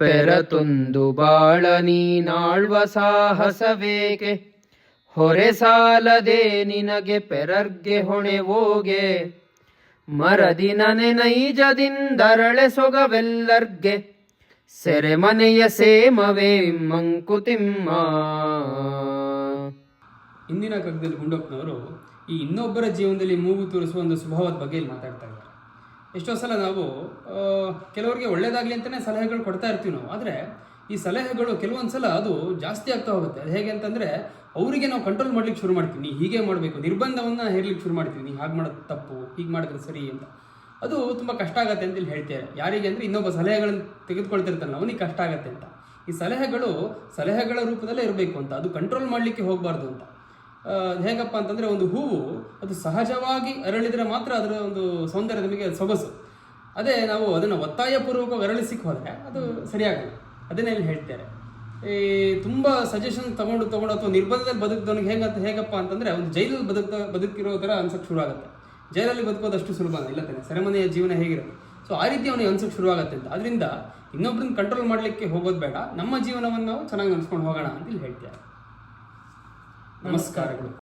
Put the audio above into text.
ಪೆರತೊಂದು ಬಾಳ ನೀನಾಳ್ವ ಸಾಹಸವೇಕೆ? ಹೊರೆ ಸಾಲದೆ ನಿನಗೆ ಪೆರರ್ಗೆ ಹೊಣೆ ಹೋಗೆ. ಮರದಿನನೆ ನೈಜದಿಂದರಳೆ ಸೊಗವೆಲ್ಲರ್ಗೆ. ಸೆರೆಮನೆಯ ಸೇಮವೇ ಮಂಕುತಿಮ್ಮ ಇಂದಿನ ಕಗ್ಗದಲ್ಲಿ ಗುಂಡಪ್ಪನವರು ಈ ಇನ್ನೊಬ್ಬರ ಜೀವನದಲ್ಲಿ ಮೂಗು ತೋರಿಸುವ ಒಂದು ಸ್ವಭಾವದ ಬಗ್ಗೆ ಮಾತಾಡ್ತಾ ಇದ್ದಾರೆ. ಎಷ್ಟೋ ಸಲ ನಾವು ಕೆಲವರಿಗೆ ಒಳ್ಳೇದಾಗ್ಲಿ ಅಂತಲೇ ಸಲಹೆಗಳು ಕೊಡ್ತಾ ಇರ್ತೀವಿ ನಾವು. ಆದರೆ ಈ ಸಲಹೆಗಳು ಕೆಲವೊಂದು ಸಲ ಅದು ಜಾಸ್ತಿ ಆಗ್ತಾ ಹೋಗುತ್ತೆ. ಅದು ಹೇಗೆ ಅಂತಂದರೆ ಅವರಿಗೆ ನಾವು ಕಂಟ್ರೋಲ್ ಮಾಡ್ಲಿಕ್ಕೆ ಶುರು ಮಾಡ್ತೀವಿ. ನೀ ಹೀಗೆ ಮಾಡಬೇಕು, ನಿರ್ಬಂಧವನ್ನು ಹೇರ್ಲಿಕ್ಕೆ ಶುರು ಮಾಡ್ತೀವಿ. ನೀ ಹಾಗೆ ಮಾಡೋದು ತಪ್ಪು, ಹೀಗೆ ಮಾಡಿದ್ರೆ ಸರಿ ಅಂತ. ಅದು ತುಂಬ ಕಷ್ಟ ಆಗತ್ತೆ ಅಂತ ಇಲ್ಲಿ ಹೇಳ್ತಾರೆ. ಯಾರಿಗೆ ಅಂದರೆ ಇನ್ನೊಬ್ಬ ಸಲಹೆಗಳನ್ನು ತೆಗೆದುಕೊಳ್ತಿರ್ತಾನಲ್ಲ, ಅವನಿಗೆ ಕಷ್ಟ ಆಗತ್ತೆ ಅಂತ. ಈ ಸಲಹೆಗಳು ಸಲಹೆಗಳ ರೂಪದಲ್ಲೇ ಇರಬೇಕು ಅಂತ. ಅದು ಕಂಟ್ರೋಲ್ ಮಾಡಲಿಕ್ಕೆ ಹೋಗಬಾರ್ದು ಅಂತ. ಹೇಗಪ್ಪ ಅಂತಂದರೆ ಒಂದು ಹೂವು ಅದು ಸಹಜವಾಗಿ ಅರಳಿದರೆ ಮಾತ್ರ ಅದರ ಒಂದು ಸೌಂದರ್ಯ ನಮಗೆ ಸೊಗಸು. ಅದೇ ನಾವು ಅದನ್ನು ಒತ್ತಾಯಪೂರ್ವಕ ಅರಳಿಸಿಕ್ ಹೋದರೆ ಅದು ಸರಿಯಾಗಲ್ಲ. ಅದನ್ನೇ ಇಲ್ಲಿ ಹೇಳ್ತಾರೆ. ಈ ತುಂಬ ಸಜೆಷನ್ ತಗೊಂಡು ತಗೊಂಡು ಅಥವಾ ನಿರ್ಬಂಧದಲ್ಲಿ ಬದುಕಿದವನಿಗೆ ಹೇಗಂತ ಹೇಗಪ್ಪ ಅಂತಂದರೆ ಒಂದು ಜೈಲಲ್ಲಿ ಬದುಕ ಬದುಕಿರೋ ಥರ ಶುರು ಆಗುತ್ತೆ ಜೈಲಲ್ಲಿ ಬದುಕೋದಷ್ಟು ಸುಲಭ ಇಲ್ಲ ತಾನೆ? ಸೆರೆಮನೆಯ ಜೀವನ ಹೇಗಿರುತ್ತೆ? ಸೊ ಆ ರೀತಿ ಅವನಿಗೆ ಅನ್ಸಕ್ಕೆ ಶುರು ಆಗುತ್ತೆ ಅಂತ. ಅದರಿಂದ ಇನ್ನೊಬ್ಬರನ್ನ ಕಂಟ್ರೋಲ್ ಮಾಡಲಿಕ್ಕೆ ಹೋಗೋದು ಬೇಡ. ನಮ್ಮ ಜೀವನವನ್ನು ನಾವು ಚೆನ್ನಾಗಿ ಅನ್ಸ್ಕೊಂಡು ಹೋಗೋಣ ಅಂತ ಇಲ್ಲಿ ಹೇಳ್ತಾರೆ. ನಮಸ್ಕಾರಗಳು.